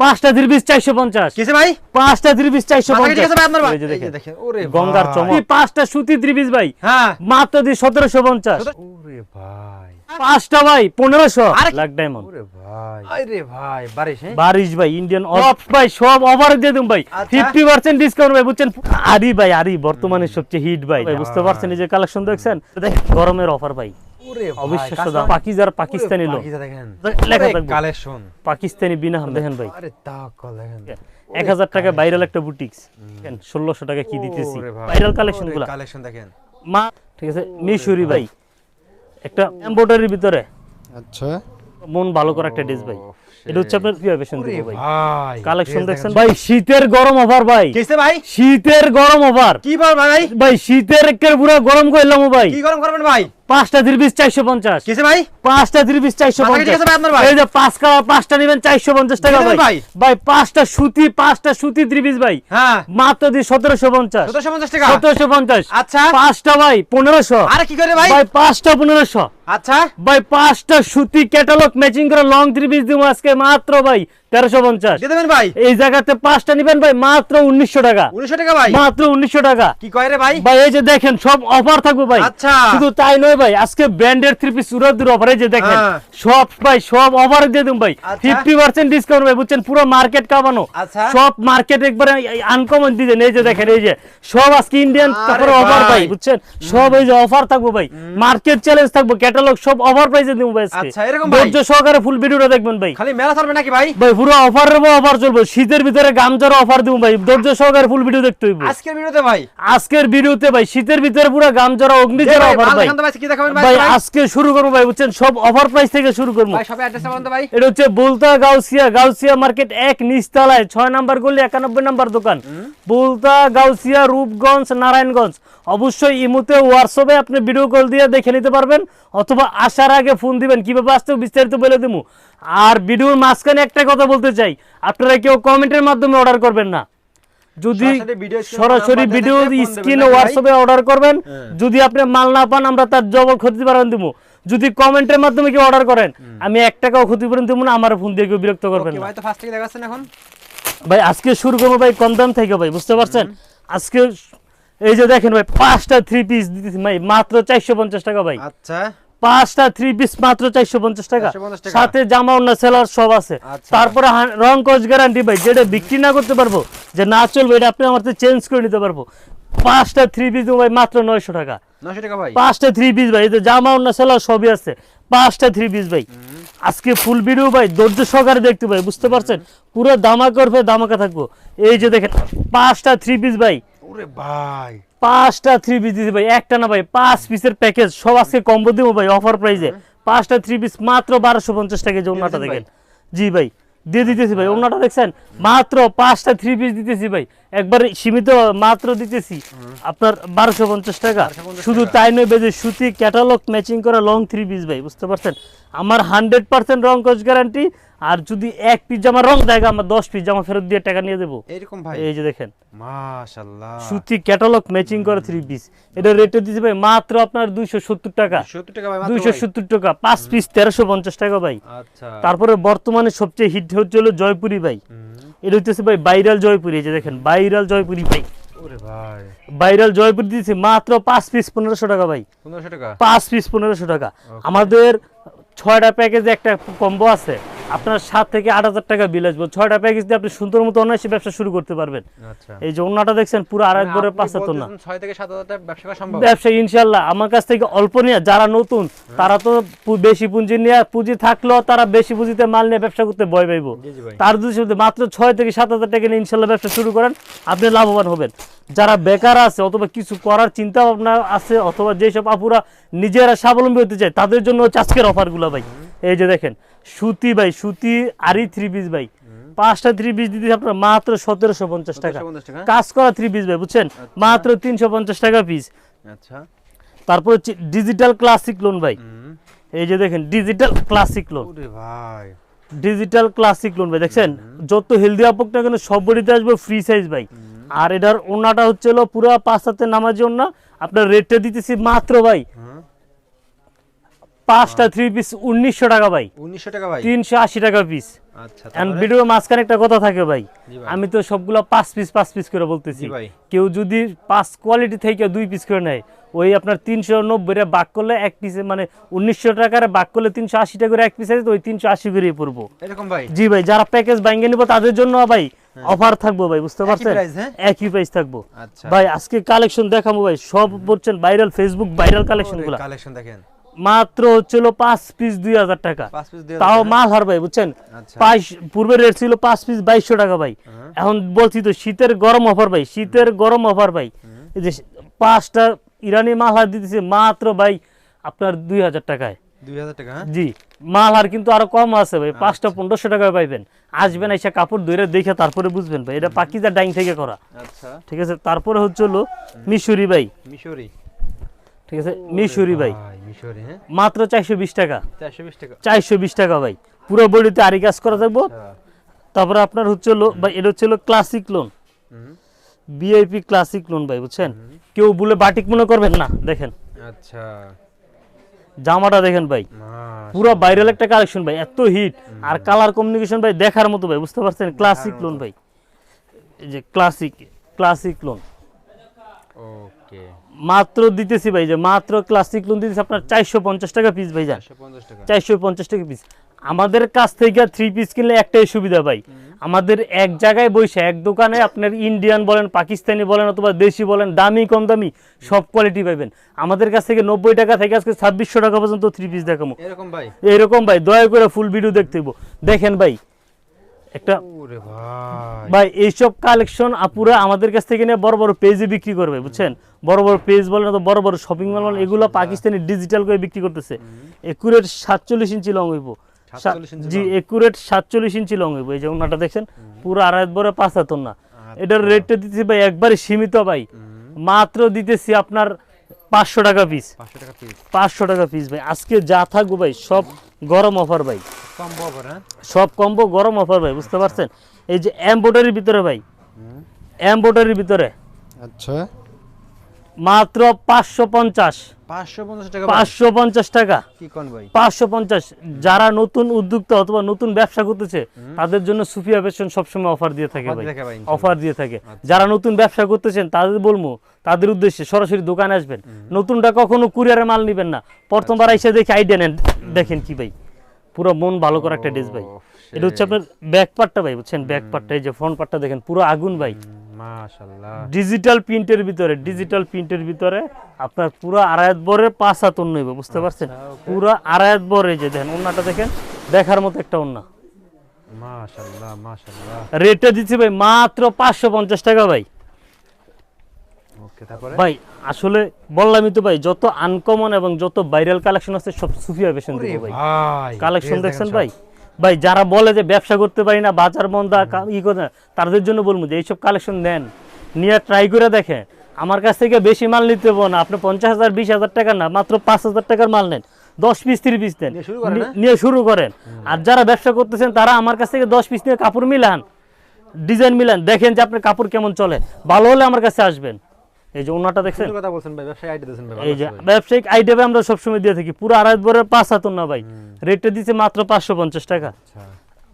পাঁচটা থ্রি চারশো পঞ্চাশ। কিসে ভাই? পাঁচটা থ্রি পিস চারশো পঞ্চাশ। গঙ্গার চমক। পাঁচটা সুতি ভাই হ্যাঁ। মাত্র দিয়ে সতেরোশো পঞ্চাশ। ভাই। পাঁচটা ভাই পনেরোশো। লাখ ডায়মন্ড ভাই। ভাই বারিশ হ্যাঁ? ভাই ইন্ডিয়ান অফ ভাই সব দিয়ে দিন ভাই। ফিফটি পার্সেন্ট ডিসকাউন্ট ভাই বুঝছেন? আরি ভাই আরি বর্তমানে সবচেয়ে হিট ভাই। ভাই বুঝতে পারছেন এই যে কালেকশন দেখছেন? দেখেন গরমের অফার ভাই। অবিশ্বাস্য দাম পাকিজার পাকিস্তানি লোক। লেখা থাকবে। কালেকশন। পাকিস্তানি বিনা হাম দেখেন ভাই। আরে তাকল দেখেন। এক হাজার টাকা ভাইরাল একটা বুটিক্স ষোলোশো টাকা কি দিতেছি। ভাইরাল কালেকশন কালেকশন দেখেন। মা ঠিক আছে মিশরি ভাই। একটা এমব্রয়ডারির ভিতরে। আচ্ছা। মন ভালো করে একটা ড্রেস ভাই। এটা হচ্ছে আপনার পিয়া ফ্যাশন ওরে ভাই। কালেকশন দেখছেন? ভাই শীতের গরম অফার ভাই। কিসে ভাই? শীতের গরম অফার কি ভাই? ভাই শীতের একের পুরো গরম করলাম ভাই। কি গরম করবেন ভাই? পাঁচটা থ্রি পিস চারশো পঞ্চাশ। ভাই? পাঁচটা থ্রি পিস চারশো পঞ্চাশ? এই যে পাঁচ কালার পাঁচটা নেবেন চারশো পঞ্চাশ টাকা ভাই। ভাই? পাঁচটা সুতি পাঁচটা সুতি থ্রি পিস ভাই। হ্যাঁ। মাত্র দিয়ে সতেরোশো পঞ্চাশ। সতেরোশো পঞ্চাশ টাকা? সতেরোশো পঞ্চাশ। আচ্ছা। পাঁচটা ভাই পনেরোশো। আরে কি করে ভাই? ভাই পাঁচটা পনেরোশো। আচ্ছা। ভাই পাঁচটা সুতি ক্যাটালগ ম্যাচিং করে লং থ্রি পিস দিব আজকে মাত্র ভাই তেরোশো পঞ্চাশ। দেবেন ভাই। এই জায়গাতে পাঁচটা নিবেন ভাই মাত্র উনিশশো টাকা। উনিশশো টাকা ভাই? মাত্র উনিশশো টাকা। কি কয় রে ভাই? ভাই এই যে দেখেন সব অফার থাকবে ভাই। আচ্ছা। শুধু তাই নয় ভাই আজকে ব্র্যান্ডের থ্রি পিস অফার যে দেখেন হ্যাঁ। সব ভাই সব অফার দিয়ে দিন ভাই। আচ্ছা। ফিফটি পার্সেন্ট ডিসকাউন্ট ভাই বুঝছেন? পুরো মার্কেট কামানো। আচ্ছা। সব মার্কেট একবারে আনকমন দিবেন এই যে দেখেন এই যে সব আজকে ইন্ডিয়ান অফার ভাই। বুঝছেন? সব এই যে অফার থাকবে ভাই। মার্কেট চ্যালেঞ্জ থাকবে ক্যাটালগ সব অফার প্রাইসে দিব ভাই আচ্ছা, এরকম ভাই? ধৈর্য সহকারে ফুল ভিডিওটা দেখবেন ভাই। খালি মেলা চলবে নাকি ভাই? ভাই পুরো অফার চলবে। শীতের ভিতরে গামছার অফার দিব ভাই। ধৈর্য সহকারে ফুল ভিডিও দেখতে হইব। আজকের ভিডিওতে ভাই? আজকের ভিডিওতে ভাই শীতের ভিতরে পুরো গামছাড়া যে অগ্নিছাড়া অফার ভাই, কি দেখাবেন ভাই? ভাই ভাই? আজকে শুরু করব ভাই বুঝছেন? সব অফার প্রাইস থেকে শুরু করব। ভাই সবাই অ্যাড্রেসটা বলুন ভাই। এটা হচ্ছে বুলতা গাউসিয়া গাউসিয়া মার্কেট এক নিচতলায় ছয় নাম্বার গলি একানব্বই নাম্বার দোকান। বুলতা গাউসিয়া রূপগঞ্জ নারায়ণগঞ্জ। অবশ্যই ইমুতে হোয়াটসঅ্যাপে আপনি ভিডিও কল দিয়ে দেখে নিতে পারবেন অথবা আসার আগে ফোন দিবেন। কীভাবে আসতে বিস্তারিত বলে দেবো আর ভিডিওর মাঝখানে একটা কথা বলতে চাই। আপনারা কেউ কমেন্টের মাধ্যমে অর্ডার করবেন না। যদি সরাসরি ভিডিও স্ক্রিনে হোয়াটসঅ্যাপে অর্ডার করবেন। যদি আপনি মাল না পান আমরা তার জবাব ক্ষতিপূরণ দিব যদি কমেন্টের মাধ্যমে কেউ অর্ডার করেন আমি এক টাকাও ক্ষতিপূরণ দিব না আমার ফোন দিয়ে কেউ বিরক্ত করবেন না। ভাই তো ফার্স্ট থেকে দেখাচ্ছেন এখন? ভাই আজকে শুরু করব ভাই কম দাম থেকে ভাই বুঝতে পারছেন? আজকে এই যে দেখেন ভাই পাঁচটা থ্রি পিস দিতেছি ভাই মাত্র চারশো পঞ্চাশ টাকা ভাই। আচ্ছা। পাঁচটা থ্রি পিস মাত্র চারশো পঞ্চাশ টাকা। সাথে জামা অন্য সেলার সব আছে। আচ্ছা। তারপরে হান- রং কচ গ্যারান্টি ভাই যেটা বিক্রি না করতে পারব যে না চলবে এটা আপনি আমার চেঞ্জ করে নিতে পারব। পাঁচটা থ্রি পিস ভাই মাত্র নয়শো টাকা। ভাই? পাঁচটা থ্রি পিস ভাই জামা অন্য সেলার সবই আছে। পাঁচটা থ্রি পিস ভাই। আজকে ফুল ভিডিও ভাই ধৈর্য সহকারে দেখতে ভাই বুঝতে পারছেন? পুরো দামা করবে দামাকা থাকব। এই যে দেখেন পাঁচটা থ্রি পিস ভাই ওরে ভাই। পাঁচটা থ্রি পিস দিতে ভাই একটা না ভাই পাঁচ পিসের প্যাকেজ সব আজকে কম্বো দিব ভাই অফার প্রাইসে পাঁচটা থ্রি পিস মাত্র বারোশো পঞ্চাশ টাকা যে ওনাটা দেখেন। জি ভাই দিয়ে দিতেছি ভাই ওনাটা দেখছেন? মাত্র পাঁচটা থ্রি পিস দিতেছি ভাই। একবার সীমিত মাত্র দিতেছি। আপনার বারোশো পঞ্চাশ টাকা। শুধু তাই নয় বেজে সুতি ক্যাটালগ ম্যাচিং করা লং থ্রি পিস ভাই বুঝতে পারছেন? আমার হান্ড্রেড পার্সেন্ট রং কোচ গ্যারান্টি আর যদি এক পিস জামা রং দেখে আমার দশ পিস জামা ফেরত দিয়ে টাকা নিয়ে দেবো। এইরকম ভাই। এই যে দেখেন। সুতি ক্যাটালগ ম্যাচিং করা থ্রি পিস এটা রেটে দিতে ভাই মাত্র আপনার দুইশো সত্তর টাকা। 70 টাকা ভাই মাত্র দুইশো সত্তর টাকা পাঁচ পিস তেরোশো পঞ্চাশ টাকা ভাই। আচ্ছা। তারপরে বর্তমানে সবচেয়ে হিট হচ্ছে হলো জয়পুরি ভাই। এটা হচ্ছে ভাই বাইরাল জয়পুরি এই যে দেখেন বাইরাল জয়পুরি ভাই। ভাইরাল বাইরাল জয়পুরি দিয়েছে মাত্র পাঁচ পিস পনেরোশো টাকা ভাই। পনেরোশো টাকা? পাঁচ পিস পনেরোশো টাকা। আমাদের ছয়টা প্যাকেজে একটা কম্বো আছে। আপনার সাত থেকে আট হাজার টাকা বিল আসবে। ছয়টা প্যাকেজ দিয়ে আপনি সুন্দর মতো অনায়াসে ব্যবসা শুরু করতে পারবেন। আচ্ছা। এই যে অন্যটা দেখছেন পুরো আড়াই করে পাঁচ হাত না 6 থেকে 7000 টাকা ব্যবসা সম্ভব? ব্যবসা ইনশাল্লাহ আমার কাছ থেকে অল্প নিয়ে যারা নতুন তারা তো বেশি পুঁজি নিয়ে পুঁজি থাকলেও তারা বেশি পুঁজিতে মাল নিয়ে ব্যবসা করতে ভয় পাইব। তার যদি শুধু মাত্র ছয় থেকে সাত হাজার টাকা নিয়ে ইনশাল্লাহ ব্যবসা শুরু করেন আপনি লাভবান হবেন। যারা বেকার আছে অথবা কিছু করার চিন্তা ভাবনা আছে অথবা যেসব আপুরা নিজেরা স্বাবলম্বী হতে চায় তাদের জন্য আজকের অফারগুলো ভাই। এই যে দেখেন সুতি ভাই সুতি আরি থ্রি পিস ভাই। পাঁচটা থ্রি পিস দিতে আপনার মাত্র সতেরোশো পঞ্চাশ টাকা। কাজ করা থ্রি পিস ভাই বুঝছেন? মাত্র তিনশো পঞ্চাশ টাকা পিস আচ্ছা। তারপর হচ্ছে ডিজিটাল ক্লাসিক লোন ভাই। এই যে দেখেন ডিজিটাল ক্লাসিক লোন ভাই। ডিজিটাল ক্লাসিক লোন ভাই দেখছেন? যত হেলদি আপক না কেন সব বডিতে আসবে ফ্রি সাইজ ভাই। আর এটার ওনাটা হচ্ছে পুরো পাঁচ হাতে নামার জন্য আপনার রেটটা দিতেছি মাত্র ভাই। পাঁচটা থ্রি পিস উনিশশো টাকা ভাই। 1900 টাকা ভাই? তিনশো আশি টাকা পিস আচ্ছা ভিডিও মাঝখানে একটা কথা থাকে ভাই। আমি তো সবগুলো পাঁচ পিস পাঁচ পিস করে বলতেছি। কেউ যদি পাঁচ কোয়ালিটি থেকে দুই পিস করে নেয় ওই আপনার তিনশো নব্বই বাক করলে এক পিসে মানে উনিশশো টাকার বাক করলে তিনশো আশি টাকা করে এক পিস আছে তো ওই তিনশো আশি করে পড়ব। এরকম ভাই? জি ভাই যারা প্যাকেজ বাইঙ্গে নিবো তাদের জন্য ভাই অফার থাকব ভাই বুঝতে পারছেন? হ্যাঁ? একই প্রাইস থাকব। আচ্ছা। ভাই আজকে কালেকশন দেখাবো ভাই সব বলছেন ভাইরাল ফেসবুক ভাইরাল কালেকশনগুলা। কালেকশন দেখেন। মাত্র হচ্ছিল পাঁচ পিস দুই হাজার টাকা। 5 পিস দিয়ে তাও মাল হার ভাই বুঝছেন? পূর্বের রেট ছিল পাঁচ পিস বাইশশো টাকা ভাই। এখন বলছি তো শীতের গরম অফার ভাই শীতের গরম অফার ভাই। এই যে পাঁচটা ইরানি মাল হার দিতেছে মাত্র ভাই আপনার দুই হাজার টাকায়। 2000 টাকা হ্যাঁ? জি মাল হার কিন্তু আরও কম আছে ভাই পাঁচটা পনেরোশো টাকায় পাইবেন। আসবেন এসে কাপড় ধরে দেখে তারপরে বুঝবেন ভাই এটা পাকিজা ডাইং থেকে করা। আচ্ছা। ঠিক আছে তারপরে হচ্ছে হলো মিশরি ভাই। মিশরি। ঠিক আছে? মিশরি ভাই হ্যাঁ? মাত্র চারশো বিশ টাকা। চারশো বিশ টাকা। ভাই। পুরো বডিতে আরি কাজ করা থাকব আচ্ছা তারপরে আপনার হচ্ছে ভাই এটা হচ্ছে classic lawn VIP classic lawn ভাই বুঝছেন? কেউ বলে বাটিক মনে করবেন না দেখেন। আচ্ছা। জামাটা দেখেন ভাই। পুরো ভাইরাল একটা কালেকশন ভাই এত হিট আর কালার কমিউনিকেশন ভাই দেখার মতো ভাই বুঝতে পারছেন? ক্লাসিক লোন ভাই। এই যে ক্লাসিক ক্লাসিক লোন মাত্র দিতেছি ভাই যে মাত্র ক্লাসিক লোন দিতেছি আপনার চারশো পঞ্চাশ টাকা পিস ভাই যান। চারশো পঞ্চাশ টাকা। পিস আমাদের কাছ থেকে থ্রি পিস কিনলে একটাই সুবিধা ভাই। আমাদের এক জায়গায় বসে এক দোকানে আপনার ইন্ডিয়ান বলেন পাকিস্তানি বলেন অথবা দেশি বলেন দামি কম দামি সব কোয়ালিটি পাবেন। আমাদের কাছ থেকে নব্বই টাকা থেকে আজকে ছাব্বিশশো টাকা পর্যন্ত থ্রি পিস দেখাবো। এরকম ভাই। এরকম ভাই দয়া করে ফুল ভিডিও দেখতে। দেখেন ভাই একটা ভাই। এইসব কালেকশন আপুরা আমাদের কাছ থেকে নিয়ে বড় বড় পেজে বিক্রি করবে বুঝছেন? বড় বড় পেজ বলেন তো বড় বড় শপিং মল বলেন এগুলো পাকিস্তানি ডিজিটাল করে বিক্রি করতেছে। একুরেট সাতচল্লিশ ইঞ্চি লং হইব। জি একুরেট সাতচল্লিশ ইঞ্চি লং হইব। এই যে ওনাটা দেখছেন পুরো আড়াই বড় পাঁচ হাতর না। আচ্ছা। এটার রেটটা দিতেছি ভাই একবারে সীমিত ভাই। মাত্র দিতেছি আপনার পাঁচশো টাকা পিস 500 টাকা পিস পাঁচশো টাকা পিস ভাই। আজকে যা থাকব ভাই সব গরম অফার ভাই। হ্যাঁ? সব কম্বো গরম অফার ভাই বুঝতে পারছেন? এই যে এমবোর্ডারির ভিতরে ভাই। এমব্রয়ডারির ভিতরে। আচ্ছা। মাত্র পাঁচশো পঞ্চাশ। 550 টাকা ভাই। পাঁচশো পঞ্চাশ টাকা। পাঁচশো পঞ্চাশ। যারা নতুন উদ্যোক্তা অথবা নতুন ব্যবসা করতেছে তাদের জন্য সুফিয়া ফ্যাশন সবসময় অফার দিয়ে থাকে ভাই। অফার দিয়ে থাকে। যারা নতুন ব্যবসা করতেছেন তাদের বলব তাদের উদ্দেশ্যে সরাসরি দোকানে আসবেন। নতুনটা কখনো কুরিয়ারে মাল নিবেন না। প্রথমবার এসে দেখে আইডিয়া নেন। দেখেন কি ভাই পুরো মন ভালো করা একটা ড্রেস ভাই। এটা হচ্ছে আপনার ব্যাক পার্টটা ভাই বুঝছেন? ব্যাক পার্টটা এই যে ফ্রন্ট পার্টটা দেখেন পুরো আগুন ভাই। মাশাআল্লাহ। ডিজিটাল প্রিন্টের ভিতরে ডিজিটাল প্রিন্টের ভিতরে আপনার পুরো আড়ায়াত বরের পাঁচ হাত অন্য হইবে, বুঝতে পারছেন? পুরো আড়ায়াত বর যে দেখেন ওন্নাটা দেখেন দেখার মতো একটা ওন্না মাশাআল্লাহ মাশাআল্লাহ। রেটটা দিচ্ছি ভাই মাত্র পাঁচশো পঞ্চাশ টাকা ভাই। ভাই আসলে বললামই তো ভাই যত আনকমন এবং যত ভাইরাল কালেকশন আছে সব সুফিয়া ফ্যাশন ভাই। কালেকশন দেখছেন ভাই? ভাই যারা বলে যে ব্যবসা করতে পারি না বাজার মন্দা ই করে তাদের জন্য বলব যে এইসব কালেকশন দেন। নিয়ে ট্রাই করে দেখে। আমার কাছ থেকে বেশি মাল নিতে হব না। আপনি পঞ্চাশ হাজার বিশ হাজার টাকা না মাত্র পাঁচ হাজার টাকার মাল নেন। দশ পিস তিরিশ পিস নেন নিয়ে শুরু করেন, হ্যাঁ? নিয়ে শুরু করেন। আর যারা ব্যবসা করতেছেন তারা আমার কাছ থেকে দশ পিস নিয়ে কাপড় মিলান। Design Milan. দেখেন যে আপনার কাপড় কেমন চলে। ভালো হলে আমার কাছে আসবেন। এই যে ওনাটা দেখছেন? কথা বলছেন ভাই ব্যবসায় আইডিয়া দিয়েছেন ভাই এই যে ভালো আছে ভাই। ব্যবসায়িক আইডিয়া আমরা সবসময় দিয়ে থাকি। পুরো আড়াই বরের পাঁচ হাতর না ভাই। রেটটা দিচ্ছে মাত্র পাঁচশো পঞ্চাশ টাকা। আচ্ছা।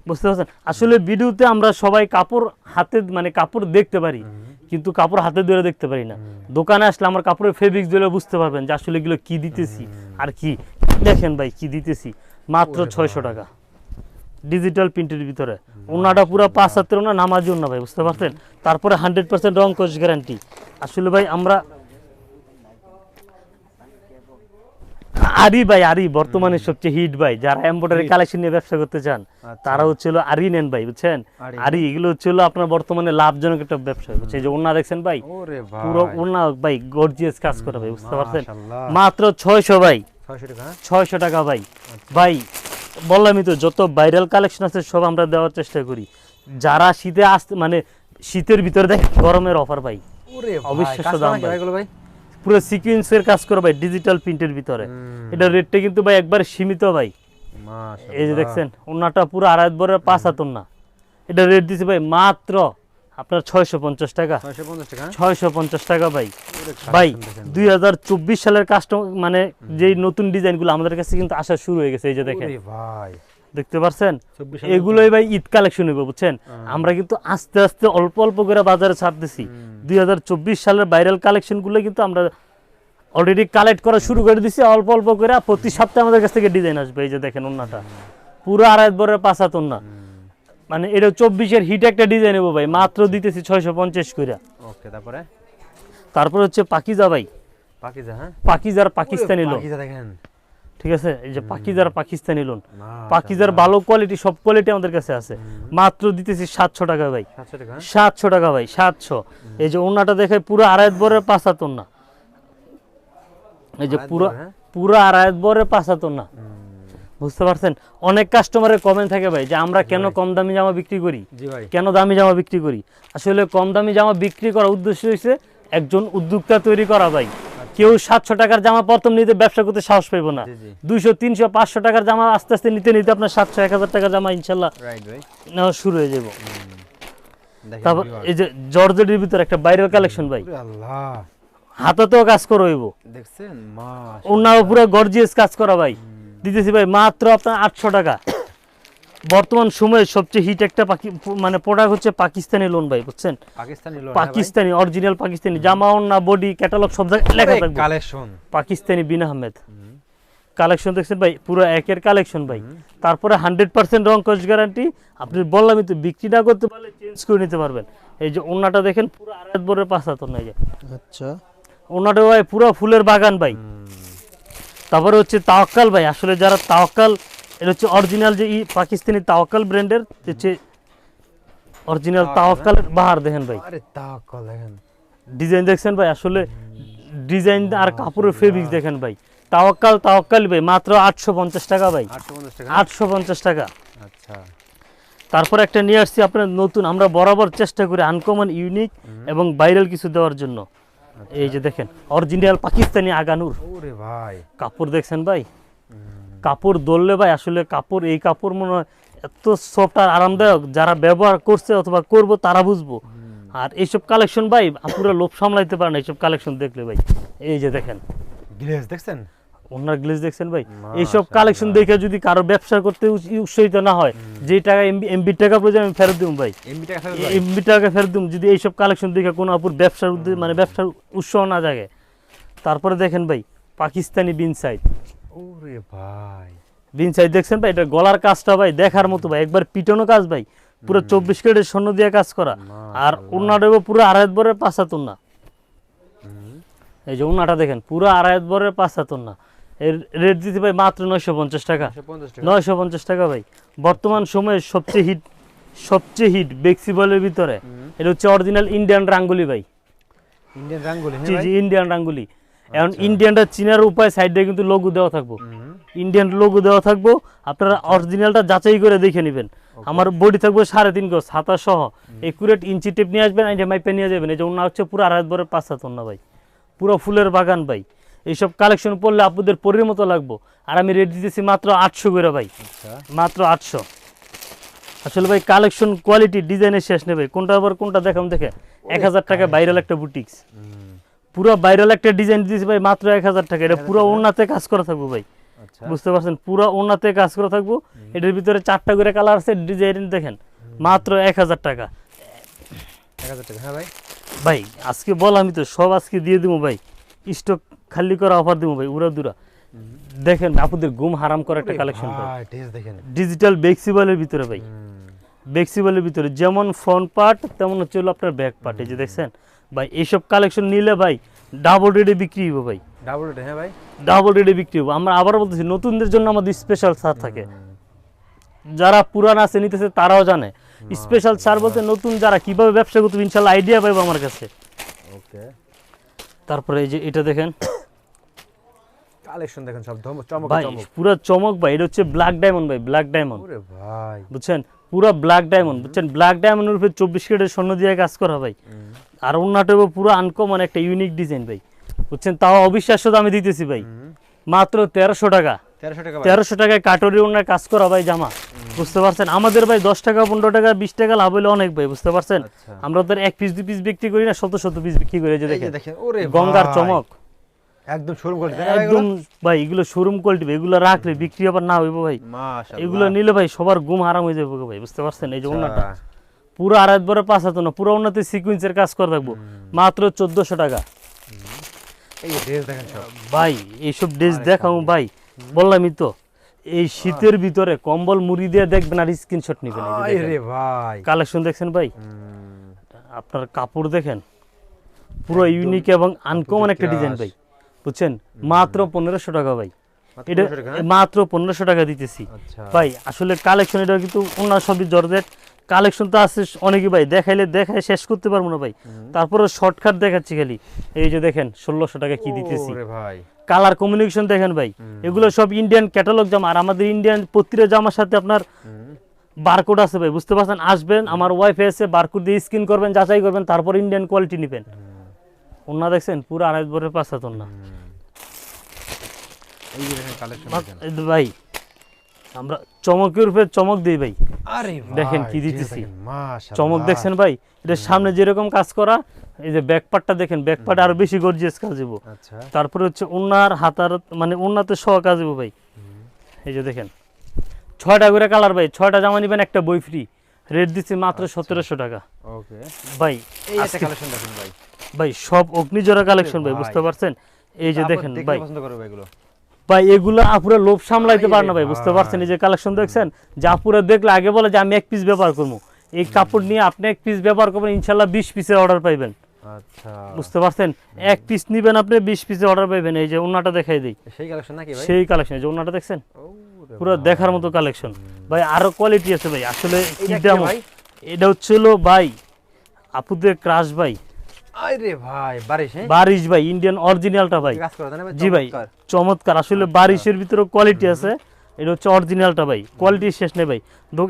বুঝতে পারছেন? আসলে ভিডিওতে আমরা সবাই কাপড় হাতে মানে কাপড় দেখতে পারি কিন্তু কাপড় হাতে ধরে দেখতে পারি না। দোকানে আসলে আমার কাপড়ের ফেব্রিক্স দিলে বুঝতে পারবেন যে আসলে এগুলো কি দিতেছি আর কি। দেখেন ভাই কি দিতেছি মাত্র ছয়শো টাকা। ডিজিটাল প্রিন্টের ভিতরে। ওনাটা পুরো পাঁচ হাতের ওনা নামাজি ওনা ভাই বুঝতে পারছেন? তারপরে হান্ড্রেড পার্সেন্ট রং কোচ গ্যারান্টি আসলে ভাই আমরা আরি ভাই আরি বর্তমানে সবচেয়ে হিট ভাই যারা কালেকশন নিয়ে ব্যবসা করতে চান তারা হচ্ছিল আরি নেন ভাই বুঝছেন? আরি। এগুলো হচ্ছিল আপনার বর্তমানে লাভজনক একটা ব্যবসা এই যে ওনা দেখছেন ভাই পুরো ওনা ভাই গর্জিয়াস কাজ করে ভাই বুঝতে পারছেন? মাত্র ছয়শো ভাই। 600 টাকা? ছয়শো টাকা ভাই। ভাই বললামই তো যত ভাইরাল কালেকশন আছে সব আমরা দেওয়ার চেষ্টা করি। যারা শীতে আসতে মানে শীতের ভিতরে দেখ গরমের অফার পাই। অবিশ্বাস্য দাম ভাই। পুরো সিকুয়েন্সের কাজ করে ভাই ডিজিটাল প্রিন্টের ভিতরে। এটা রেটটা কিন্তু ভাই একবার সীমিত ভাই। এই যে দেখছেন ওনাটা পুরো আড়াই বরের পাঁচ হাতর না এটা রেট দিছে ভাই মাত্র আপনার ছয়শো পঞ্চাশ টাকা। ছয়শো পঞ্চাশ টাকা হ্যাঁ? ভাই। ভাই দুই হাজার চব্বিশ সালের কাস্টম মানে যেই নতুন ডিজাইনগুলো আমাদের কাছে কিন্তু আসা শুরু হয়ে গেছে এই যে দেখেন। ভাই। দেখতে পারছেন? এগুলোই ভাই ঈদ কালেকশন হইব বুঝছেন। আমরা কিন্তু আস্তে আস্তে অল্প অল্প করে বাজারে ছাড়তেছি দুই হাজার চব্বিশ সালের ভাইরাল কালেকশনগুলো কিন্তু আমরা অলরেডি কালেক্ট করা শুরু করে দিছি অল্প অল্প করে প্রতি সপ্তাহে আমাদের কাছ থেকে ডিজাইন আসবে এই যে দেখেন ওন্নাটা পুরো আড়াই বরের পাঁচাত ওন্না মানে এটা চব্বিশের হিট একটা ডিজাইন হব ভাই মাত্র দিতেছি ছয়শো পঞ্চাশ করে ওকে তারপরে? তারপর হচ্ছে পাকিজা ভাই। পাকিজা হ্যাঁ? পাকিজার পাকিস্তানি লোন দেখেন। ঠিক আছে? এই যে পাকিজার পাকিস্তানি লোন পাকিজার ভালো কোয়ালিটি সব কোয়ালিটি আমাদের কাছে আছে। মাত্র দিতেছি সাতশো টাকা ভাই। সাতশো টাকা হ্যাঁ? ভাই সাতশো। এই যে ওনাটা দেখে পুরো আড়াইত বরের পাঁচাত না। এই যে পুরো হ্যাঁ? পুরো আড়াইত বরের পাঁচাত না। বুঝতে পারছেন? অনেক কাস্টমারের কমেন্ট থাকে ভাই যে আমরা কেন কম দামি জামা বিক্রি করি? কেন দামি জামা বিক্রি করি? আসলে কম দামি জামা বিক্রি করার উদ্দেশ্য হয়েছে একজন উদ্যোক্তা তৈরি করা ভাই। কেউ সাতশো টাকার জামা প্রথম নিতে ব্যবসা করতে সাহস পাইব না। দুইশো তিনশো পাঁচশো টাকার জামা আস্তে আস্তে নিতে নিতে আপনার সাতশো এক হাজার টাকার জামা ইনশাল্লাহ নেওয়া শুরু হয়ে যাব তারপর এই যে জর্জেটের ভিতরে একটা বাইরের কালেকশন ভাই। হাতাতেও কাজ করা হইব। দেখছেন? মাস অন্য পুরো গর্জিয়াস কাজ করা ভাই। দিতেছি ভাই মাত্র আপনার আটশো টাকা। বর্তমান সময়ে সবচেয়ে হিট একটা মানে প্রোডাক্ট হচ্ছে পাকিস্তানি লোন ভাই বুঝছেন? পাকিস্তানি লোন পাকিস্তানি অরিজিনাল পাকিস্তানি জামা না বডি ক্যাটালগ সব জায়গায় লেখা থাকবে। কালেকশন পাকিস্তানি বিন আহমেদ। কালেকশন দেখছেন ভাই পুরো একের কালেকশন ভাই। তারপরে হান্ড্রেড পার্সেন্ট রং কস্ট গ্যারান্টি আপনি বললামই তো বিক্রি না করতে পারলে চেঞ্জ করে নিতে পারবেন। এই যে ওনাটা দেখেন পুরো আড়াই বরের পাঁচ হাতর নাই আচ্ছা। ওনাটা ভাই পুরো ফুলের বাগান ভাই। তারপরে হচ্ছে তাওয়াক্কাল ভাই আসলে যারা তাওয়াক্কাল এটা হচ্ছে অরিজিনাল যে ই পাকিস্তানি তাওয়াক্কাল ব্র্যান্ডের হচ্ছে অরিজিনাল তাওয়াক্কালের বাহার দেখেন ভাই। আরে তাকল দেখেন। ডিজাইন দেখছেন ভাই? আসলে ডিজাইন আর কাপড়ের ফেব্রিক দেখেন ভাই। তাওয়াক্কাল তাওয়াক্কাল ভাই মাত্র আটশো পঞ্চাশ টাকা ভাই। আটশো পঞ্চাশ টাকা? আটশো পঞ্চাশ টাকা। আচ্ছা। তারপর একটা নিয়ে আসছি আপনার নতুন আমরা বরাবর চেষ্টা করি আনকমন ইউনিক এবং ভাইরাল কিছু দেওয়ার জন্য। এই যে দেখেন অরিজিনাল পাকিস্তানি আগানুর। ওরে ভাই। কাপড় দেখছেন ভাই? কাপড় দললে ভাই আসলে কাপড় এই কাপড় মনে হয় এত সফট আর আরামদায়ক যারা ব্যবহার করছে অথবা করব তারা বুঝব। আর এইসব কালেকশন ভাই আপুরা লোভ সামলাইতে পারেন এইসব কালেকশন দেখলে ভাই। এই যে দেখেন। গ্লেজ দেখছেন? ওনার গ্লেজ দেখছেন ভাই? এইসব কালেকশন দেখে যদি কারও ব্যবসা করতে উৎসাহিত না হয় যে টাকা এমবি টাকা প্রয়োজন আমি ফেরত দিব ভাই। এমবি টাকা ফেরত দিব? যদি এইসব কালেকশন দেখে কোনো আপুর ব্যবসার উদ্দেশ্য মানে ব্যবসার উৎসাহ না জাগে তারপরে দেখেন ভাই পাকিস্তানি বিন সাইড ওরে ভাই। বিন সাইড দেখছেন ভাই? এটা গলার কাজটা ভাই দেখার মতো ভাই। একবার পিটনো কাজ ভাই পুরো চব্বিশ কেটে স্বর্ণ দিয়ে কাজ করা। আর উন্নাটা পুরো আড়াইত বরের পাঁচাত না এই যে উন্নাটা দেখেন পুরো আড়াইত বরের পাঁচাত না রেট দিতে ভাই মাত্র নয়শো পঞ্চাশ টাকা। নয়শো পঞ্চাশ টাকা। ভাই। বর্তমান সময়ে সবচেয়ে হিট সবচেয়ে হিট বেক্সিবলের ভিতরে। এটা হচ্ছে অরিজিনাল ইন্ডিয়ান রাঙ্গুলি ভাই। ইন্ডিয়ান রাঙ্গুলি জি জি ইন্ডিয়ান রাঙ্গুলি এখন ইন্ডিয়ানটা চিনার উপায় সাইডে কিন্তু লঘু দেওয়া থাকব। ইন্ডিয়ান লোগো দেওয়া থাকব। আপনারা অরিজিনালটা যাচাই করে দেখে নেবেন। আমার বডি থাকবে সাড়ে তিন গজ হাতা সহ। একুরেট ইঞ্চি টেপ নিয়ে আসবেন এটা মাইপে নিয়ে যাবেন এই যে ওনা হচ্ছে পুরো আড়াই বরের পাঁচ হাত ওনা ভাই। পুরো ফুলের বাগান ভাই। এইসব কালেকশন পড়লে আপুদের পরের মতো লাগবো। আর আমি রেট দিতেছি মাত্র আটশো করে ভাই। আচ্ছা। মাত্র আটশো। আসলে ভাই কালেকশন কোয়ালিটি ডিজাইনের শেষ নেই ভাই। কোনটা আবার কোনটা দেখাম দেখে? এক হাজার টাকা ভাইরাল একটা বুটিক্স পুরো ভাইরাল একটা ডিজাইন দিয়েছি ভাই মাত্র এক হাজার টাকা। এটা পুরো ওনাতে কাজ করা থাকব ভাই। আচ্ছা। বুঝতে পারছেন? পুরো ওনাতে কাজ করা থাকব। এটার ভিতরে চারটা করে কালার আছে ডিজাইন দেখেন। মাত্র এক হাজার টাকা। এক হাজার টাকা হ্যাঁ ভাই। ভাই আজকে বল আমি তো সব আজকে দিয়ে দেবো ভাই। স্টক খালি করা অফার দিব ভাই উড়া দুরা। দেখেন আপনাদের ঘুম হারাম করা একটা কালেকশন ডিজিটাল বেক্সিবলের ভিতরে ভাই। বেক্সিবলের ভিতরে যেমন ফ্রন্ট পার্ট তেমন হচ্ছে আপনার ব্যাক পার্ট এই যে দেখছেন? ভাই এইসব কালেকশন নিলে ভাই ডাবল রেটে বিক্রি হব ভাই। ডাবল রেট হ্যাঁ ভাই। ডাবল রেটে বিক্রি হব আমরা আবার বলতেছি নতুনদের জন্য আমাদের স্পেশাল ছাড় থাকে। যারা পুরান আছে নিতেছে তারাও জানে। স্পেশাল ছাড় বলতে নতুন যারা কীভাবে ব্যবসা করতে ইনশাল্লাহ আইডিয়া পাইবো আমার কাছে। ওকে তারপরে এই যে এটা দেখেন। কালেকশন দেখেন সব চমক ভাই পুরো চমক ভাই এটা হচ্ছে ব্ল্যাক ডায়মন্ড ভাই ব্ল্যাক ডায়মন্ড ওরে ভাই। বুঝছেন? পুরো ব্ল্যাক ডায়মন্ড বুঝছেন? ব্ল্যাক ডায়মন্ডের উপরে চব্বিশ কেটের স্বর্ণ দিয়ে কাজ করা ভাই। আর অন্যটা পুরো আনকমন একটা ইউনিক ডিজাইন ভাই। বুঝছেন? তাও অবিশ্বাস্য দামে দিতেছি ভাই। মাত্র তেরোশো টাকা। তেরোশো টাকায় কাটরি ওনার কাজ করা ভাই জামা। বুঝতে পারছেন? আমাদের ভাই দশ টাকা পনেরো টাকা বিশ টাকা লাভ হলে অনেক ভাই বুঝতে পারছেন? আচ্ছা। আমরা তো এক পিস দুই পিস বিক্রি করি না শত শত পিস বিক্রি করি যে দেখেন। দেখেন ওরে গঙ্গার চমক। একদম শোরুম কোয়ালিটি একদম ভাই এগুলো শোরুম কোয়ালিটি এগুলো রাখলে বিক্রি আবার না হইব ভাই। এগুলো নিলে ভাই সবার ঘুম হারাম হয়ে যাবে ভাই বুঝতে পারছেন? এই যে ওনাটা আচ্ছা। পুরো আড়াই বড় পাঁচ হাত না পুরো ওনাতে সিকুয়েন্সের কাজ করে থাকব। মাত্র চোদ্দশো টাকা। ভাই এইসব ড্রেস দেখাও ভাই বললামই তো এই শীতের ভিতরে কম্বল মুড়ি দিয়ে দেখবেন আর স্ক্রিনশট নেবেন কালেকশন দেখছেন ভাই? আপনার কাপড় দেখেন পুরো ইউনিক এবং আনকমন একটা ডিজাইন ভাই। বুঝছেন? মাত্র পনেরোশো টাকা ভাই। মাত্র এটা 1500 টাকা, হ্যাঁ? মাত্র পনেরোশো টাকা দিতেছি। আচ্ছা। ভাই আসলে কালেকশন এটা কিন্তু অন্য সবই জর্জেট। কালেকশন তো আছে অনেকই ভাই দেখাইলে দেখায় শেষ করতে পারব না ভাই। তারপরে শর্টকাট দেখাচ্ছি খালি। এই যে দেখেন ষোলোশো টাকা কি দিতেছি। ভাই। কালার কমিউনিকেশন দেখেন ভাই। এগুলো সব ইন্ডিয়ান ক্যাটালগ জামা। আর আমাদের ইন্ডিয়ান প্রতিটা জামার সাথে আপনার বারকোড আছে ভাই বুঝতে পারছেন? আসবেন আমার ওয়াইফে এসে বারকোড দিয়ে স্ক্রিন করবেন যাচাই করবেন তারপর ইন্ডিয়ান কোয়ালিটি নেবেন। ওনা দেখছেন পুরো আড়াই বরের পাঁচ হাত না এই যে দেখেন কালেকশন ভাই আমরা চমকের উপরে চমক দিই ভাই। আরে দেখেন কি দিতেছি। চমক দেখছেন ভাই এটা সামনে যেরকম কাজ করা এই যে ব্যাক পার্টটা দেখেন ব্যাক পার্ট আরও বেশি গর্জিয়াস কাজ দেবো আচ্ছা। তারপরে হচ্ছে ওনার হাতার মানে ওনাতে সহ কাজ দেবো ভাই। এই যে দেখেন ছয়টা করে কালার ভাই ছয়টা জামা নিবেন একটা বই ফ্রি রেট দিচ্ছি মাত্র সতেরোশো টাকা। ওকে ভাই এই একটা কালেকশন দেখেন ভাই। ভাই সব অগ্নিজোড়া কালেকশন ভাই। বুঝতে পারছেন? এই যে দেখেন ভাই। ভাই এগুলো আপুরা লোভ সামলাইতে পারে না ভাই বুঝতে পারছেন? এই যে কালেকশন দেখছেন? যে আপুরা দেখলে আগে বলে যে আমি এক পিস ব্যবহার করব। এই কাপড় নিয়ে আপনি এক পিস ব্যবহার করবেন ইনশাল্লাহ বিশ পিসের অর্ডার পাইবেন। আচ্ছা। বুঝতে পারছেন? এক পিস নিবেন আপনি বিশ পিসের অর্ডার পাইবেন। এই যে ওনাটা দেখাই দিই। সেই কালেকশন নাকি ভাই? সেই কালেকশন যে ওনাটা দেখছেন? পুরো দেখার মতো কালেকশন ভাই আরও কোয়ালিটি আছে ভাই। আসলে কি দাম? এটা হচ্ছে ভাই আপুদের ক্রাশ ভাই। আরে ভাই বারিশ হ্যাঁ? বারিশ ভাই ইন্ডিয়ান অরিজিনালটা ভাই। না জি ভাই চমৎকার। আসলে বারিশের ভিতরে কোয়ালিটি আছে এটা হচ্ছে অরিজিনালটা ভাই। কোয়ালিটি শেষ নেই ভাই।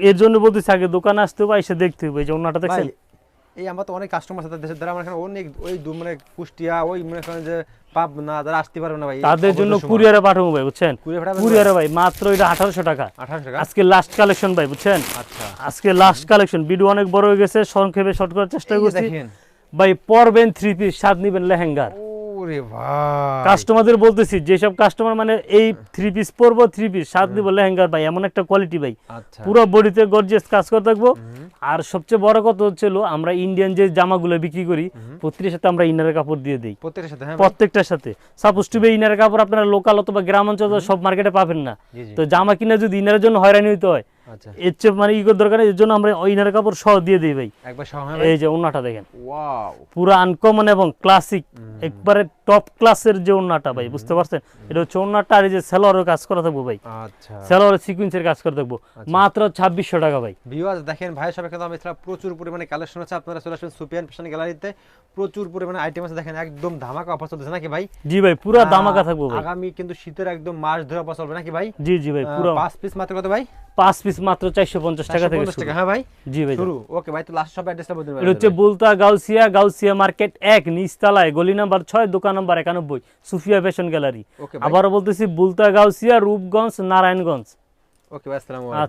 এর জন্য বলতেছি আগে দোকানে আসতে হবে এসে দেখতে হবে। যে ওনাটা দেখছেন? এই আমার তো অনেক কাস্টমার সাথে দেশের দ্বারা আমার এখানে অনেক ওই দু মানে কুষ্টিয়া ওই মনে করেন যে পাবনা যারা আসতে পারবে না ভাই তাদের জন্য কুরিয়ারে পাঠাবো ভাই বুঝছেন? কুরিয়ার ভাই মাত্র এটা আঠারোশো টাকা। আজকে লাস্ট কালেকশন ভাই বুঝছেন? আচ্ছা। আজকে লাস্ট কালেকশন ভিডিও অনেক বড় হয়ে গেছে সংক্ষেপে শর্ট করার চেষ্টা করছি। ভাই পরবেন থ্রি পিস স্বাদ নিবেন লেহেঙ্গার। কাস্টমারদের বলতেছি যেসব কাস্টমার মানে এই থ্রি পিস পরবো থ্রি পিস স্বাদ নিব লেহেঙ্গার ভাই এমন একটা কোয়ালিটি ভাই। আচ্ছা। পুরো বডিতে গর্জিয়াস কাজ করে থাকব। আর সবচেয়ে বড় কথা হচ্ছে হলো আমরা ইন্ডিয়ান যে জামাগুলো বিক্রি করি প্রত্যেকের সাথে আমরা ইনারের কাপড় দিয়ে দিই। হ্যাঁ? প্রত্যেকটার সাথে। সাপোজ টু ইনারের কাপড় আপনারা লোকাল অথবা গ্রাম অঞ্চলে সব মার্কেটে পাবেন না। তো জামা কিনে যদি ইনারের জন্য হয়রানি হইতে হয় এর চেয়ে মানে ই করে দরকার এর জন্য আমরা কাপড় সহ দিয়ে দিই ভাই। একবার সহ এই যে ওনাটা দেখেন। ওয়াও। পুরো আনকমন এবং ক্লাসিক একবারে টপ ক্লাসের যে ওন্নাটা ভাই বুঝতে পারছেন? এটা হচ্ছে ওন্নাটা আর এই যে সেলোয়ারের কাজ করা থাকব ভাই। আচ্ছা। সেলোয়ারের সিকুয়েন্সের কাজ করে থাকব। মাত্র ছাব্বিশশো টাকা ভাই। ভিউয়ার্স দেখেন ভাই কিন্তু আমি এছাড়া প্রচুর পরিমাণে কালেকশন আছে। আপনারা চলে আসবেন সুপিয়ান ফ্যাশন গ্যালারিতে প্রচুর পরিমাণে আইটেম আছে। দেখেন একদম ধামাকা অফার চলতেছে নাকি ভাই? জি ভাই পুরো দামাকা থাকব ভাই। আগামী কিন্তু শীতের একদম মাস ধরে অফার চলবে নাকি ভাই? জি জি ভাই পুরো পাঁচ পিস মাত্র কত ভাই? পাঁচ পিস মাত্র চারশো পঞ্চাশ টাকা থেকে শুরু। হ্যাঁ ভাই? জি ভাই শুরু। ওকে ভাই তো লাস্ট সব অ্যাড্রেসটা বলতে এটা হচ্ছে বুলতা গাউসিয়া গাউসিয়া মার্কেট এক নিচতলায় গলি নাম্বার ছয় দোকান নাম্বার একানব্বই সুফিয়া ফ্যাশন গ্যালারি। আবারও বলতেছি বুলতা গাউসিয়া রূপগঞ্জ নারায়ণগঞ্জ। ওকে আচ্ছা আসসালামু আলাইকুম।